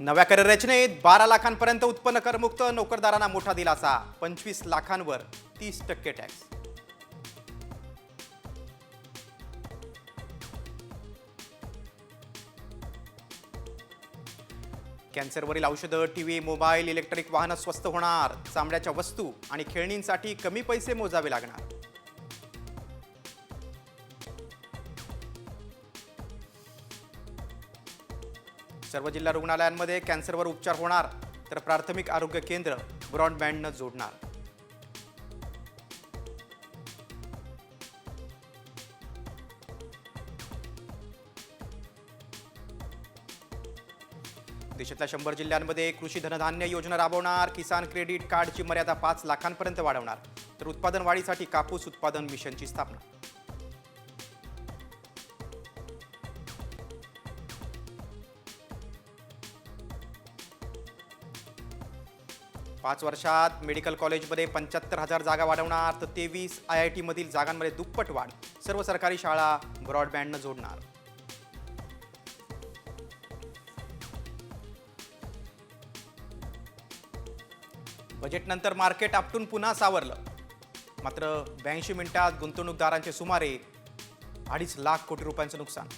नव्या कर रचनेत बारा लाखांपर्यंत उत्पन्न करमुक्त नोकरदारांना मोठा दिलासा. पंचवीस लाखांवर तीस टक्के टॅक्स. कॅन्सरवरील औषधं टीव्ही मोबाईल इलेक्ट्रिक वाहनं स्वस्त होणार. चामड्याच्या वस्तू आणि खेळणींसाठी कमी पैसे मोजावे लागणार. सर्व जिल्हा रुग्णालयांमध्ये कॅन्सरवर उपचार होणार तर प्राथमिक आरोग्य केंद्र ब्रॉडबँडनं जोडणार. देशातल्या शंभर जिल्ह्यांमध्ये कृषी धनधान्य योजना राबवणार किसान क्रेडिट कार्डची मर्यादा पाच लाखांपर्यंत वाढवणार तर उत्पादन वाढीसाठी कापूस उत्पादन मिशनची स्थापना. पाच वर्षात मेडिकल कॉलेजमध्ये पंच्याहत्तर हजार जागा वाढवणार तर तेवीस आय आय टीमधील जागांमध्ये दुप्पट वाढ. सर्व सरकारी शाळा ब्रॉडबँडनं जोडणार. बजेटनंतर मार्केट आपटून पुन्हा सावरलं. मात्र ब्याऐंशी मिनिटात गुंतवणूकदारांचे सुमारे अडीच लाख कोटी रुपयांचं नुकसान.